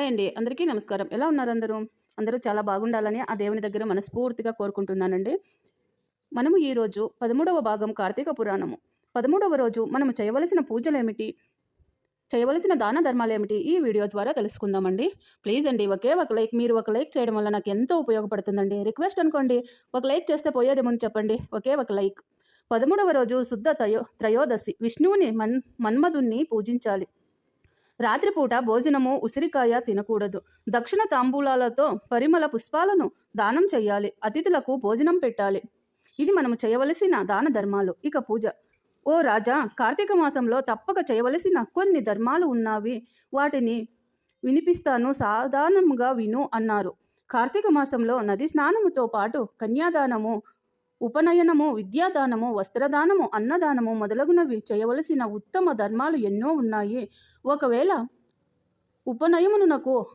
Hi అండి. అందరికీ నమస్కారం. ఎలా ఉన్నారు అందరూ? అందరూ చాలా బాగుండాలని ఆ దేవుని దగ్గర మనస్ఫూర్తిగా కోరుకుంటున్నానండి. మనము ఈరోజు పదమూడవ భాగం కార్తీక పురాణము. పదమూడవ రోజు మనము చేయవలసిన పూజలు ఏమిటి చేయవలసిన దాన ధర్మాలు ఏమిటి ఈ వీడియో ద్వారా తెలుసుకుందామండి. ప్లీజ్ అండి ఒకే ఒక లైక్ మీరు ఒక లైక్ చేయడం వల్ల నాకు ఎంతో ఉపయోగపడుతుందండి. రిక్వెస్ట్ అనుకోండి ఒక లైక్ చేస్తే పోయేది ముందు చెప్పండి. ఒకే ఒక లైక్. పదమూడవ రోజు శుద్ధ త్రయో త్రయోదశి. విష్ణువుని మన్ మన్మధుణ్ణి పూజించాలి. రాత్రిపూట భోజనము ఉసిరికాయ తినకూడదు. దక్షిణ తాంబూలాలతో పరిమళ పుష్పాలను దానం చేయాలి. అతిథులకు భోజనం పెట్టాలి. ఇది మనము చేయవలసిన దాన ధర్మాలు. ఇక పూజ. ఓ రాజా కార్తీక మాసంలో తప్పక చేయవలసిన కొన్ని ధర్మాలు ఉన్నావి. వాటిని వినిపిస్తాను సాధారణంగా విను అన్నారు. కార్తీక మాసంలో నది స్నానముతో పాటు కన్యాదానము ఉపనయనము విద్యాదానము వస్త్రదానము అన్నదానము మొదలగునవి చేయవలసిన ఉత్తమ ధర్మాలు ఎన్నో ఉన్నాయి. ఒకవేళ ఉపనయమునకు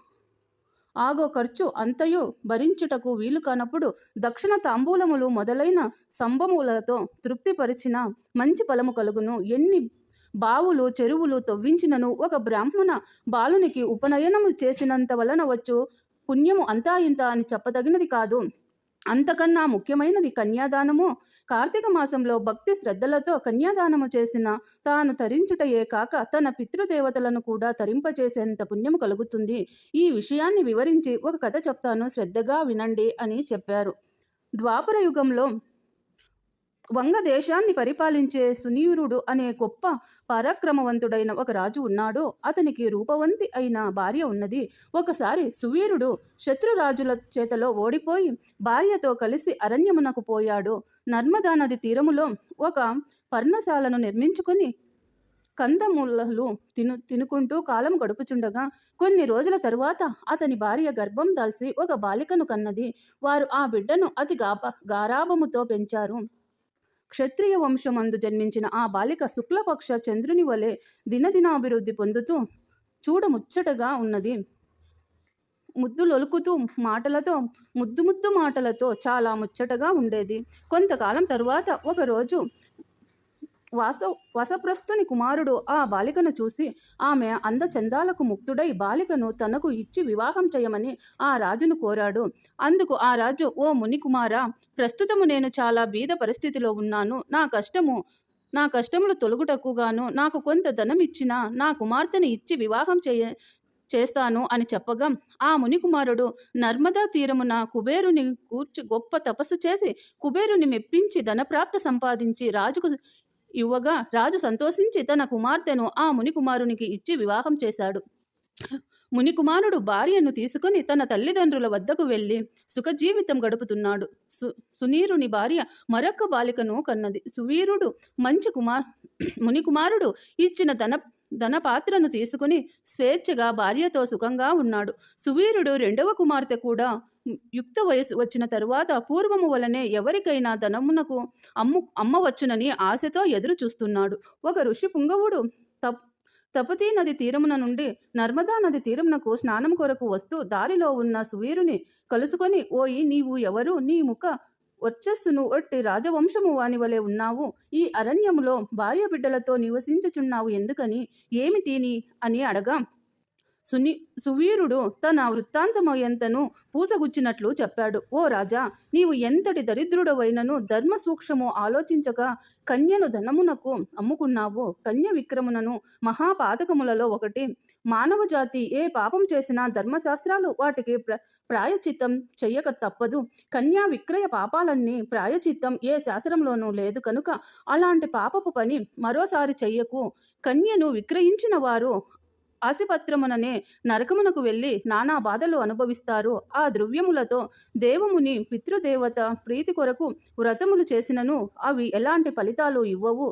ఆగో ఖర్చు అంతయు భరించుటకు వీలు కానప్పుడు దక్షిణ తాంబూలములు మొదలైన సంభములతో తృప్తిపరిచిన మంచి ఫలము కలుగును. ఎన్ని బావులు చెరువులు తవ్వించినను ఒక బ్రాహ్మణ బాలునికి ఉపనయనము చేసినంత వలన వచ్చు. పుణ్యము అంతా ఇంత అని చెప్పదగినది కాదు. అంతకన్నా ముఖ్యమైనది కన్యాదానము. కార్తీక మాసంలో భక్తి శ్రద్ధలతో కన్యాదానము చేసిన తాను తరించుటయే కాక తన పితృదేవతలను కూడా తరింపచేసేంత పుణ్యము కలుగుతుంది. ఈ విషయాన్ని వివరించి ఒక కథ చెప్తాను. శ్రద్ధగా వినండి అని చెప్పారు. ద్వాపర యుగంలో వంగ దేశాన్ని పరిపాలించే సునీరుడు అనే గొప్ప పరాక్రమవంతుడైన ఒక రాజు ఉన్నాడు. అతనికి రూపవంతి అయిన భార్య ఉన్నది. ఒకసారి సువీరుడు శత్రురాజుల చేతలో ఓడిపోయి భార్యతో కలిసి అరణ్యమునకు పోయాడు. నర్మదా నది తీరములో ఒక పర్ణశాలను నిర్మించుకొని కందమూలలు తిను తినుకుంటూ కాలం గడుపుచుండగా కొన్ని రోజుల తరువాత అతని భార్య గర్భం దాల్చి ఒక బాలికను కన్నది. వారు ఆ బిడ్డను అతి గాప గారాభముతో పెంచారు. క్షత్రియ వంశమందు జన్మించిన ఆ బాలిక శుక్లపక్ష చంద్రుని వలె దినదినాభివృద్ధి పొందుతూ చూడముచ్చటగా ఉన్నది. ముద్దులొలుకుతూ మాటలతో ముద్దు ముద్దు మాటలతో చాలా ముచ్చటగా ఉండేది. కొంతకాలం తరువాత ఒకరోజు వాస వసప్రస్థుని కుమారుడు ఆ బాలికను చూసి ఆమె అందచందాలకు ముక్తుడై బాలికను తనకు ఇచ్చి వివాహం చేయమని ఆ రాజును కోరాడు. అందుకు ఆ రాజు ఓ మునికుమారా ప్రస్తుతము నేను చాలా బీద పరిస్థితిలో ఉన్నాను. నా కష్టము నా కష్టములు తొలుగుటకు గాను నాకు కొంత ధనం ఇచ్చిన నా కుమార్తెని ఇచ్చి వివాహం చేయ చేస్తాను అని చెప్పగా ఆ మునికుమారుడు నర్మదా తీరమున కుబేరుని కూర్చు గొప్ప తపస్సు చేసి కుబేరుని మెప్పించి ధనప్రాప్త సంపాదించి రాజుకు ఇవ్వగా రాజు సంతోషించి తన కుమార్తెను ఆ మునికుమారునికి ఇచ్చి వివాహం చేశాడు. మునికుమారుడు భార్యను తీసుకుని తన తల్లిదండ్రుల వద్దకు వెళ్ళి సుఖజీవితం గడుపుతున్నాడు. సు సునీరుని భార్య మరొక బాలికను కన్నది. సువీరుడు మంచి కుమార్ మునికుమారుడు ఇచ్చిన తన ధన ధనపాత్రను తీసుకుని స్వేచ్ఛగా భార్యతో సుఖంగా ఉన్నాడు. సువీరుడు రెండవ కుమార్తె కూడా యుక్త వయసు వచ్చిన తరువాత పూర్వము వలనే ఎవరికైనా ధనమునకు అమ్ము అమ్మవచ్చునని ఆశతో ఎదురు చూస్తున్నాడు ఒక ఋషి పుంగవుడు తప్ తపతీ నది తీరమున నుండి నర్మదా నది తీరమునకు స్నానం కొరకు వస్తూ దారిలో ఉన్న సువీరుని కలుసుకొని ఓయి నీవు ఎవరు? నీ ముఖ వర్చస్సును ఒట్టి రాజవంశము వాని వలె ఉన్నావు. ఈ అరణ్యములో భార్య బిడ్డలతో నివసించుచున్నావు ఎందుకని? ఏమిటిని అని అడగా. సుని సువీరుడు తన వృత్తాంతము ఎంతను పూసగుచ్చినట్లు చెప్పాడు. ఓ రాజా నీవు ఎంతటి దరిద్రుడవైనను ధర్మ సూక్ష్మము ఆలోచించక కన్యను ధనమునకు అమ్ముకున్నావు కన్య విక్రమునను మహాపాతకములలో ఒకటి. మానవ జాతి ఏ పాపం చేసినా ధర్మశాస్త్రాలు వాటికి ప్ర ప్రాయచిత్తం చెయ్యక తప్పదు. కన్యా విక్రయ పాపాలన్నీ ప్రాయచిత్తం ఏ శాస్త్రంలోనూ లేదు కనుక అలాంటి పాపపు పని మరోసారి చెయ్యకు. కన్యను విక్రయించిన వారు ఆశిపత్రముననే నరకమునకు వెళ్ళి నానా బాధలు అనుభవిస్తారు. ఆ ద్రవ్యములతో దేవముని పితృదేవత ప్రీతి కొరకు వ్రతములు చేసినను అవి ఎలాంటి ఫలితాలు ఇవ్వవు.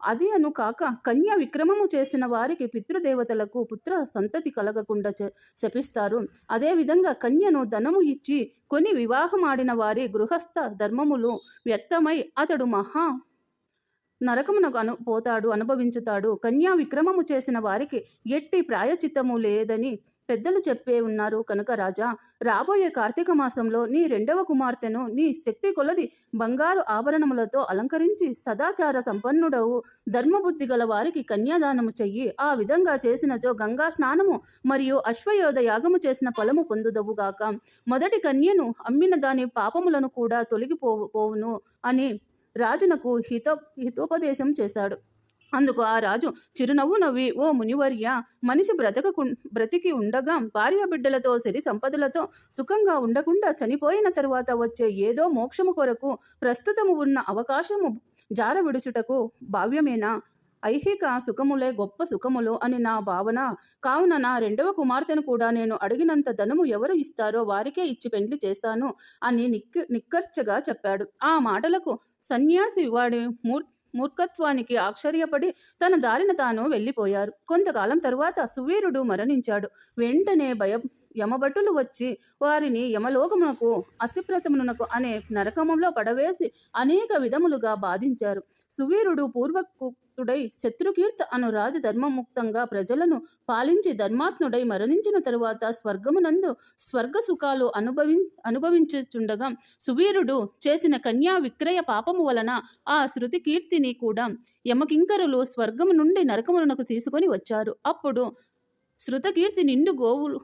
అది అను కాక కన్య విక్రమము చేసిన వారికి పితృదేవతలకు పుత్ర సంతతి కలగకుండా శపిస్తారు. అదేవిధంగా కన్యను ధనము ఇచ్చి కొని వివాహమాడిన వారి గృహస్థ ధర్మములు వ్యర్థమై అతడు మహా నరకమునకు అను పోతాడు అనుభవించుతాడు. కన్యా విక్రమము చేసిన వారికి ఎట్టి ప్రాయచిత్తము లేదని పెద్దలు చెప్పే ఉన్నారు. కనుక రాజా రాబోయే కార్తీక మాసంలో నీ రెండవ కుమార్తెను నీ శక్తి కొలది బంగారు ఆభరణములతో అలంకరించి సదాచార సంపన్నుడవు. ధర్మబుద్ధి గల వారికి కన్యాదానము చెయ్యి. ఆ విధంగా చేసినచో గంగా స్నానము మరియు అశ్వయోధ యాగము చేసిన ఫలము పొందుదవుగాక మొదటి కన్యను అమ్మిన దాని పాపములను కూడా తొలగిపోవు పోవును అని రాజునకు హిత హితోపదేశం చేశాడు. అందుకు ఆ రాజు చిరునవ్వు నవ్వి ఓ మునివర్య మనిషి బ్రతకకు బ్రతికి ఉండగా భార్య బిడ్డలతో సిరి సంపదలతో సుఖంగా ఉండకుండా చనిపోయిన తరువాత వచ్చే ఏదో మోక్షము కొరకు ప్రస్తుతము ఉన్న అవకాశము జార విడుచుటకు భావ్యమేనా? ఐహిక సుఖములే గొప్ప సుఖములు అని నా భావన. కావున నా రెండవ కుమార్తెను కూడా నేను అడిగినంత ధనము ఎవరు ఇస్తారో వారికే ఇచ్చి పెండ్లి చేస్తాను అని నిక్ నిక్కర్చగా చెప్పాడు. ఆ మాటలకు సన్యాసి వాడి మూర్ మూర్ఖత్వానికి ఆశ్చర్యపడి తన దారిన తాను వెళ్ళిపోయారు. కొంతకాలం తరువాత సువీరుడు మరణించాడు. వెంటనే భయ యమభటులు వచ్చి వారిని యమలోకమునకు అసిప్రతమునకు అనే నరకములో పడవేసి అనేక విధములుగా బాధించారు. సువీరుడు పూర్వకు పూర్వకుడై శత్రుకీర్త్ అను రాజు ధర్మముక్తంగా ప్రజలను పాలించి ధర్మాత్ముడై మరణించిన తరువాత స్వర్గమునందు స్వర్గ సుఖాలు అనుభవి అనుభవించుచుండగా సువీరుడు చేసిన కన్యా విక్రయ పాపము వలన ఆ శృతి కీర్తిని కూడా యమకింకరులు స్వర్గము నుండి నరకమునకు తీసుకొని వచ్చారు. అప్పుడు శృతకీర్తి నిండు గోవులు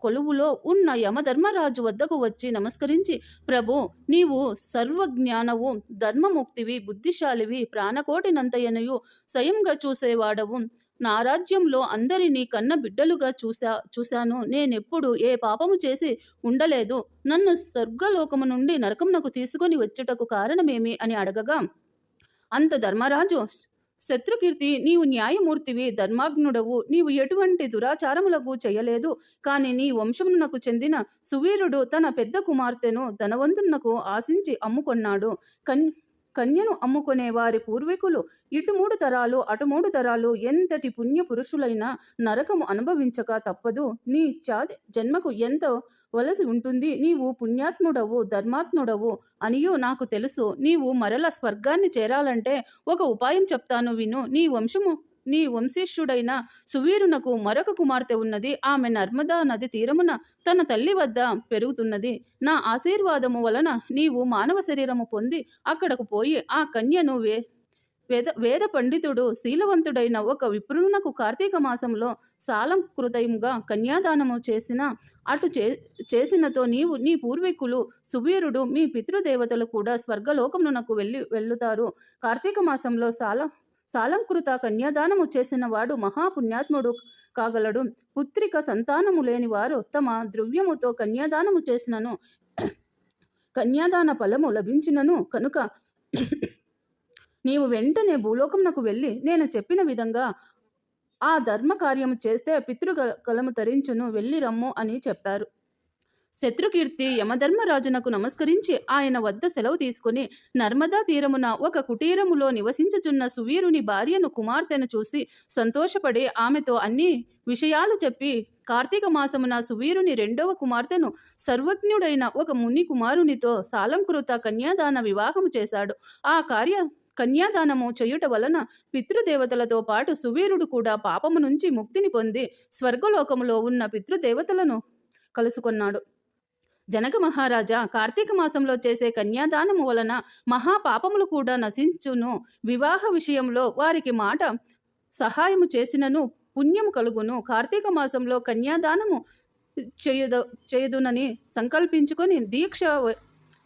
కొలువులో ఉన్న యమధర్మరాజు వద్దకు వచ్చి నమస్కరించి ప్రభు నీవు సర్వజ్ఞానవు ధర్మముక్తివి బుద్ధిశాలివి ప్రాణకోటినంతయనయు స్వయంగా చూసేవాడవు. నా రాజ్యంలో అందరినీ కన్న బిడ్డలుగా చూసా చూశాను. నేనెప్పుడు ఏ పాపము చేసి ఉండలేదు. నన్ను స్వర్గలోకము నుండి నరకమునకు తీసుకొని వచ్చుటకు కారణమేమి? అని అడగగా అంత ధర్మరాజు శత్రుకీర్తి నీవు న్యాయమూర్తివి ధర్మాగ్నుడవు నీవు ఎటువంటి దురాచారములకు చేయలేదు. కాని నీ వంశమునకు చెందిన సువీరుడు తన పెద్ద కుమార్తెను ధనవంతునకు ఆశించి అమ్ముకొన్నాడు. కన్ కన్యను అమ్ముకునే వారి పూర్వీకులు ఇటు మూడు తరాలు అటు మూడు తరాలు ఎంతటి పుణ్య పురుషులైనా నరకము అనుభవించక తప్పదు. నీ చాది జన్మకు ఎంతో వలసి ఉంటుంది నీవు పుణ్యాత్ముడవు ధర్మాత్ముడవు అనియో నాకు తెలుసు. నీవు మరల స్వర్గాన్ని చేరాలంటే ఒక ఉపాయం చెప్తాను విను. నీ వంశము నీ వంశీష్యుడైన సువీరునకు మరొక కుమార్తె ఉన్నది. ఆమె నర్మదా నది తీరమున తన తల్లి వద్ద పెరుగుతున్నది. నా ఆశీర్వాదము వలన నీవు మానవ శరీరము పొంది అక్కడకు పోయి ఆ కన్యను వే వేద వేద పండితుడు శీలవంతుడైన ఒక విప్రునకు కార్తీక మాసంలో సాలంకృతంగా కన్యాదానము చేసిన అటు చే చేసినతో నీవు నీ పూర్వీకులు సువీరుడు మీ పితృదేవతలు కూడా స్వర్గలోకమునకు వెళ్ళి వెళ్ళుతారు. కార్తీక మాసంలో సాల సాలంకృత కన్యాదానము చేసిన వాడు మహాపుణ్యాత్ముడు కాగలడు. పుత్రిక సంతానము లేని వారు తమ ద్రవ్యముతో కన్యాదానము చేసినను కన్యాదాన ఫలము లభించినను కనుక నీవు వెంటనే భూలోకమునకు వెళ్ళి నేను చెప్పిన విధంగా ఆ ధర్మ కార్యము చేస్తే పితృగలము తరించును వెళ్ళి రమ్ము అని చెప్పారు. శత్రుకీర్తి యమధర్మరాజునకు నమస్కరించి ఆయన వద్ద సెలవు తీసుకుని నర్మదా తీరమున ఒక కుటీరములో నివసించుచున్న సువీరుని భార్యను కుమార్తెను చూసి సంతోషపడి ఆమెతో అన్ని విషయాలు చెప్పి కార్తీక మాసమున సువీరుని రెండవ కుమార్తెను సర్వజ్ఞుడైన ఒక ముని కుమారునితో సాలంకృత కన్యాదాన వివాహము చేశాడు. ఆ కార్య కన్యాదానము చేయుట వలన పితృదేవతలతో పాటు సువీరుడు కూడా పాపము నుంచి ముక్తిని పొంది స్వర్గలోకములో ఉన్న పితృదేవతలను కలుసుకొన్నాడు. జనక మహారాజా కార్తీక మాసంలో చేసే కన్యాదానము వలన మహాపాపములు కూడా నశించును. వివాహ విషయంలో వారికి మాట సహాయము చేసినను పుణ్యము కలుగును. కార్తీక మాసంలో కన్యాదానము చేయుద చేయదునని సంకల్పించుకొని దీక్ష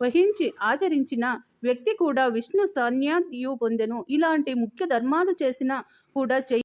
వహించి ఆచరించిన వ్యక్తి కూడా విష్ణు సాన్యాద్యు పొందెను. ఇలాంటి ముఖ్య ధర్మాలు చేసిన కూడా చెయ్యి